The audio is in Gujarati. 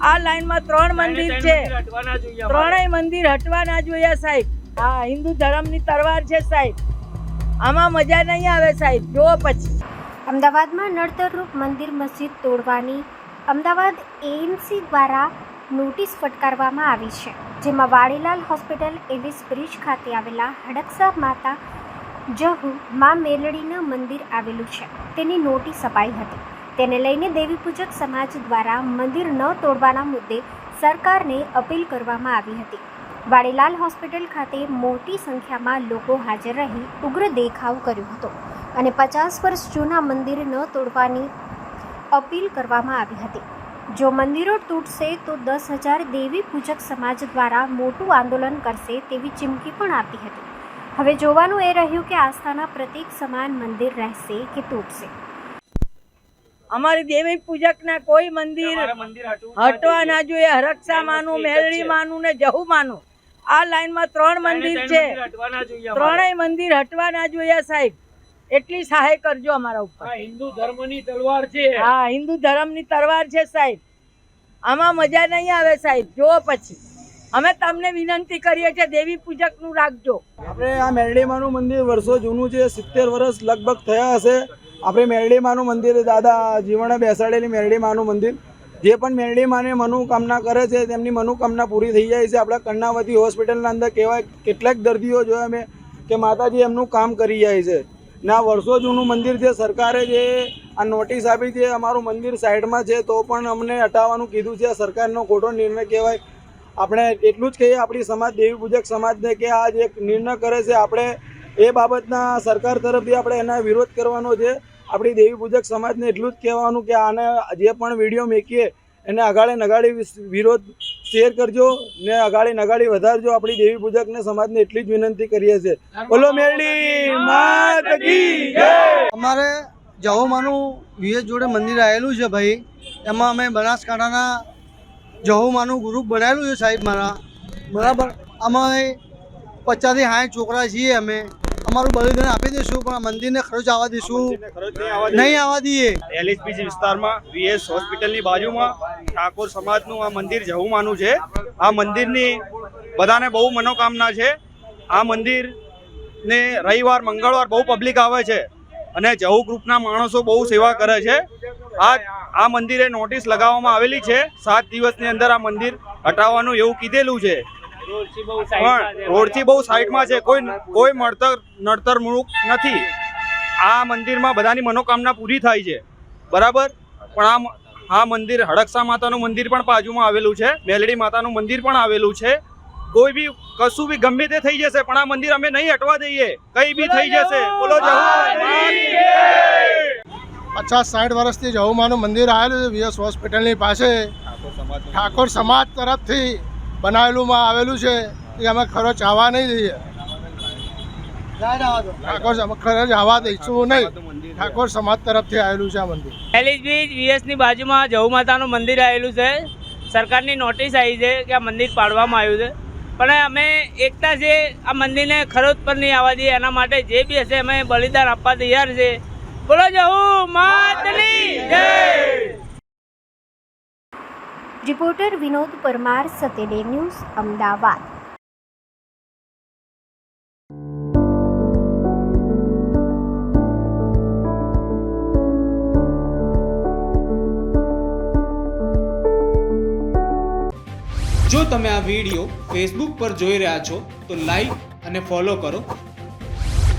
આ લાઈનમાં ત્રણ મંદિર છે. ત્રણેય મંદિર હટવા ના જોઈએ સાહેબ. હા હિન્દુ ધર્મની તરવાર છે સાહેબ. આમાં મજા નહીં આવે સાહેબ. જો પછી. અમદાવાદમાં નડતરરૂપ મંદિર મસ્જિદ તોડવાની અમદાવાદ એએમસી દ્વારા નોટિસ ફટકારવામાં આવી છે જેમાં વાડીલાલ હોસ્પિટલ એલિસ બ્રિજ ખાતે આવેલા હડકસા માતા જહુ મા મેલડીના મંદિર આવેલું છે. તેની નોટિસ અપાઈ હતી. તેને લઈને દેવી પૂજક સમાજ દ્વારા મંદિર ન તોડવાના મુદ્દે સરકારને અપીલ કરવામાં આવી હતી. વાડીલાલ હોસ્પિટલ ખાતે મોટી સંખ્યામાં લોકો હાજર રહી ઉગ્ર દેખાવ કર્યો હતો અને પચાસ વર્ષ જૂના મંદિર ન તોડવાની અપીલ કરવામાં આવી હતી. જો મંદિરો તૂટશે તો દસ હજાર દેવી પૂજક સમાજ દ્વારા મોટું આંદોલન કરશે તેવી ચીમકી પણ આપી હતી. હવે જોવાનું એ રહ્યું કે આસ્થાના પ્રતીક સમાન મંદિર રહેશે કે તૂટશે? અમારી દેવી પૂજકના કોઈ મંદિર હટવા ના જોઈએ. હરક્ષા માનું મેલડી માનું ને જહુ માનું. આ લાઈનમાં ત્રણ મંદિર છે. ત્રણેય મંદિર હટવા ના જોઈએ સાહેબ. એટલી સહાય કરજો અમારા ઉપર. હિન્દુ ધર્મની તલવાર છે. હા હિન્દુ ધર્મની તલવાર છે સાહેબ. આમાં મજા નહીં આવે સાહેબ. જુઓ પછી. અમે તમને વિનંતી કરીએ છીએ દેવી પૂજકનું રાખજો. આપણે આ મેરડીમાનું મંદિર વર્ષો જૂનું છે, સિત્તેર વર્ષ લગભગ થયા હશે. આપણે મેરડીમાનું મંદિર, દાદા જીવણે બેસાડેલી મેરડીમાનું મંદિર. જે પણ મેરડીમાને મનોકામના કરે છે, તેમની મનોકામના પૂરી થઈ જાય છે. આપણા કર્ણાવતી હોસ્પિટલના અંદર કહેવાય કેટલાક દર્દીઓ જોયા અમે કે માતાજી એમનું કામ કરી જાય છે. ને આ વર્ષો જૂનું મંદિર છે, સરકારે જે આ નોટિસ આપી છે, અમારું મંદિર સાઈડમાં છે, તો પણ અમને હટાવવાનું કીધું છે. સરકારનો ખોટો નિર્ણય કહેવાય. આપણે એટલું જ કહીએ, આપણી સમાજ, દેવી પૂજક સમાજને કે આ જે નિર્ણય કરે છે, આપણે એ બાબતના સરકાર તરફથી આપણે એના વિરોધ કરવાનો છે. આપણી દેવી પૂજક સમાજને એટલું જ કહેવાનું કે આને જે પણ વીડિયો મેકીએ, એને અગાડે નગાડી વિરોધ શેર કરજો ને અગાડી નગાડી વધારજો. આપણી દેવી પૂજક ને સમાજને એટલી જ વિનંતી કરીએ છીએ. બોલો, મેરડી અમારે જહોમાનું વિએસ જોડે મંદિર આવેલું છે ભાઈ. એમાં અમે બનાસકાંઠાના જહોમાનું ગ્રુપ બનાવેલું છે સાહેબ મારા. બરાબર? અમે પચાસથી સાઠ છોકરા છીએ અમે. અમારું બલિદાન આપી દઈશું પણ આ મંદિરને ખર્ચ આવવા દઈશું. નહીં આવવા દઈએ. એલએસપીજી વિસ્તારમાં વીએસ હોસ્પિટલની બાજુમાં ઠાકોર સમાજનું આ મંદિર જહુમાનું છે. આ મંદિરની બધાને બહુ મનોકામના છે. આ મંદિરને રવિવાર મંગળવાર બહુ પબ્લિક આવે છે. અને જહુ ગ્રુપના માણસો બહુ સેવા કરે છે. આ આ મંદિરે નોટિસ લગાવવામાં આવેલી છે. સાત દિવસની અંદર આ મંદિર હટાવવાનું એવું કીધેલું છે. પણ રોડથી બહુ સાઈડમાં છે. કોઈ કોઈ મળતર, નડતર મૂળુક નથી. આ મંદિરમાં બધાની મનોકામના પૂરી થાય છે. બરાબર? પણ આ આ મંદિર હડકસા માતાનું મંદિર પણ બાજુમાં આવેલું છે. મેલડી માતાનું મંદિર પણ આવેલું છે. કોઈ બી, કશું બી ગમે તે થઈ જશે, પણ આ મંદિર અમે નહીં હટવા દઈએ. કઈ બી થઈ જશે. બોલો જય પચાસ સાઠ વર્ષથી જહોમાનું મંદિર આવેલું છે વીએસ હોસ્પિટલની પાસે. ઠાકોર સમાજ તરફથી. બનાવેલુંમાં આવેલું છે એ અમે ખર્ચ આવવા નહીં દઈએ. ઠાકોર ખર્ચ આવવા દઈશું નહીં. ઠાકોર સમાજ તરફથી આવેલું છે આ મંદિર. બીજ વીએસની બાજુમાં જહુ માતાનું મંદિર આવેલું છે. સરકારની નોટિસ આવી છે કે આ મંદિર પાડવામાં આવ્યું છે. પણ અમે એકતા છે આ મંદિરને ખરોચ પર નહીં આવવા દઈએ એના માટે જે બી હશે અમે બલિદાન આપવા તૈયાર છે. બોલો જહુ માતની જય. રિપોર્ટર વિનોદ પરમાર સતેડે ન્યૂઝ અમદાવાદ. જો તમે આ વીડિયો ફેસબુક પર જોઈ રહ્યા છો તો લાઈક અને ફોલો કરો.